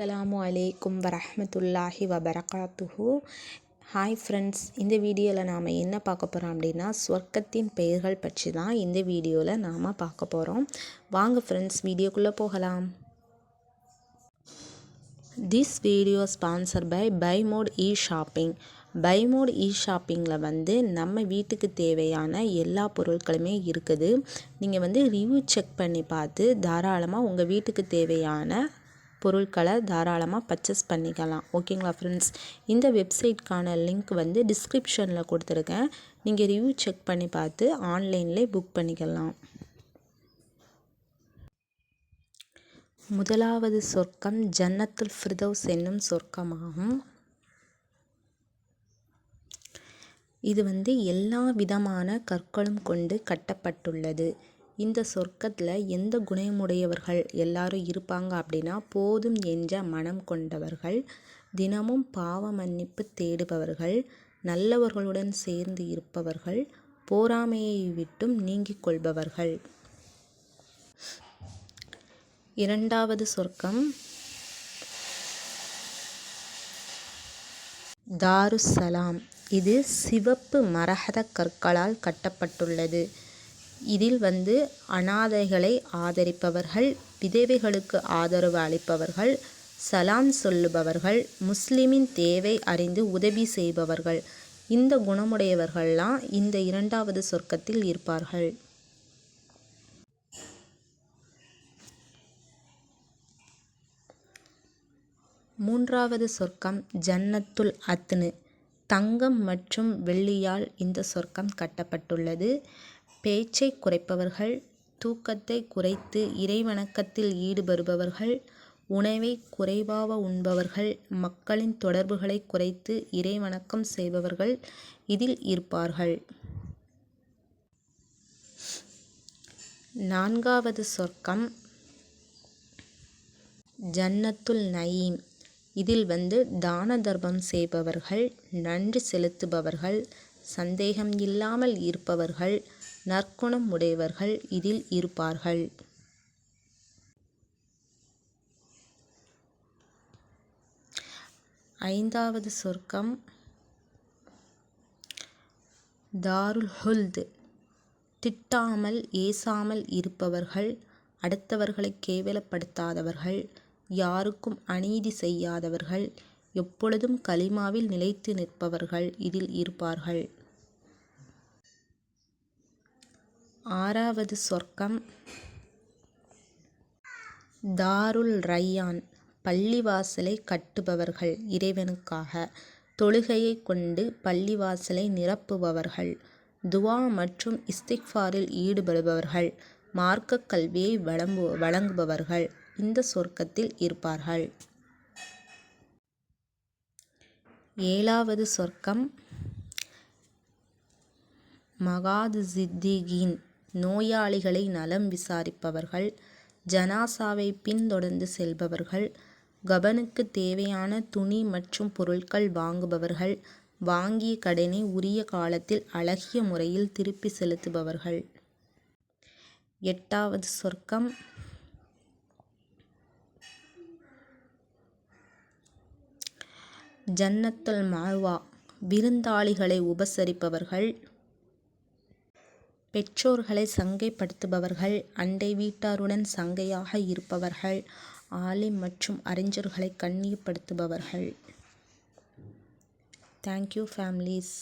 அஸ்லாம் அலைக்கும் வரமத்துல்லாஹி வபரகாத்துஹு. ஹாய் ஃப்ரெண்ட்ஸ் இந்த வீடியோவில் நாம் என்ன பார்க்க போகிறோம் அப்படின்னா சொர்க்கத்தின் பெயர்கள் பற்றி தான் இந்த வீடியோவில் நாம் பார்க்க போகிறோம் வாங்க ஃப்ரெண்ட்ஸ் வீடியோக்குள்ளே போகலாம். This video sponsor by Bymot e shopping Bymot e ஷாப்பிங்கில் வந்து நம்ம வீட்டுக்கு தேவையான எல்லா பொருட்களுமே இருக்குது. நீங்கள் வந்து ரிவ்யூ செக் பண்ணி பார்த்து தாராளமாக உங்கள் வீட்டுக்கு தேவையான பொருட்களை தாராளமாக பர்ச்சேஸ் பண்ணிக்கலாம். ஓகேங்களா ஃப்ரெண்ட்ஸ் இந்த வெப்சைட்க்கான லிங்க் வந்து டிஸ்கிரிப்ஷனில் கொடுத்துருக்கேன். நீங்கள் ரிவ்யூ செக் பண்ணி பார்த்து ஆன்லைன்லேயே புக் பண்ணிக்கலாம். முதலாவது சொர்க்கம் ஜன்னத்துல் ஃபிர்தௌஸ் என்னும் சொர்க்கமாகும். இது வந்து எல்லா விதமான கற்களும் கொண்டு கட்டப்பட்டுள்ளது. இந்த சொர்க்கத்தில் எந்த குணமுடையவர்கள் எல்லாரும் இருப்பாங்க அப்படின்னா போதும் என்ற மனம் கொண்டவர்கள் தினமும் பாவ மன்னிப்பு தேடுபவர்கள் நல்லவர்களுடன் சேர்ந்து இருப்பவர்கள் போராமையை விட்டும் நீங்கிக் கொள்பவர்கள். இரண்டாவது சொர்க்கம். தாருசலாம். இது சிவப்பு மரகத கற்களால் கட்டப்பட்டுள்ளது. இதில் வந்து அனாதைகளை ஆதரிப்பவர்கள் விதவைகளுக்கு ஆதரவு அளிப்பவர்கள் சலாம் சொல்லுபவர்கள் முஸ்லிமின் தேவை அறிந்து உதவி செய்பவர்கள். இந்த குணமுடையவர்கள்லாம் இந்த இரண்டாவது சொர்க்கத்தில் இருப்பார்கள். மூன்றாவது சொர்க்கம் ஜன்னத்துல் அத்னு. தங்கம் மற்றும் வெள்ளியால் இந்த சொர்க்கம் கட்டப்பட்டுள்ளது. பேச்சை குறைப்பவர்கள் தூக்கத்தை குறைத்து இறைவணக்கத்தில் ஈடுபடுபவர்கள் உணவை குறைவாக உண்பவர்கள் மக்களின் தொடர்புகளை குறைத்து இறைவணக்கம் செய்பவர்கள் இதில் இருப்பார்கள். நான்காவது சொர்க்கம் ஜன்னத்துல் நயீம். இதில் வந்து தான தர்மம் செய்பவர்கள் நன்றி செலுத்துபவர்கள் சந்தேகம் இல்லாமல் இருப்பவர்கள் நற்குணம் உடையவர்கள் இதில் இருப்பார்கள். ஐந்தாவது சொர்க்கம். தாருல் ஹுல்து. திட்டாமல் ஏசாமல் இருப்பவர்கள் அடுத்தவர்களை கேவலப்படுத்தாதவர்கள் யாருக்கும் அநீதி செய்யாதவர்கள் எப்பொழுதும் கலிமாவில் நிலைத்து நிற்பவர்கள் இதில் இருப்பார்கள். ஆறாவது சொர்க்கம். தாருல் ரையான் பள்ளிவாசலை கட்டுபவர்கள் இறைவனுக்காக தொழுகையை கொண்டு பள்ளிவாசலை நிரப்புபவர்கள் துவா மற்றும் இஸ்திக்ஃபாரில் ஈடுபடுபவர்கள் மார்க்க கல்வியை வழங்கு வழங்குபவர்கள் இந்த சொர்க்கத்தில் இருப்பார்கள். ஏழாவது சொர்க்கம் மகாது சித்திகீன் நோயாளிகளை நலம் விசாரிப்பவர்கள் ஜனாசாவை பின்தொடர்ந்து செல்பவர்கள் கபனுக்கு தேவையான துணி மற்றும் பொருட்கள் வாங்குபவர்கள் வாங்கிய கடனை உரிய காலத்தில் அழகிய முறையில் திருப்பி செலுத்துபவர்கள். எட்டாவது சொர்க்கம். ஜன்னத்துல் மாழ்வா விருந்தாளிகளை உபசரிப்பவர்கள் பெற்றோர்களை சங்கைப்படுத்துபவர்கள் அண்டை வீட்டாருடன் சங்கையாக இருப்பவர்கள் ஆலிம் மற்றும் அறிஞர்களை கண்ணியப்படுத்துபவர்கள். Thank you families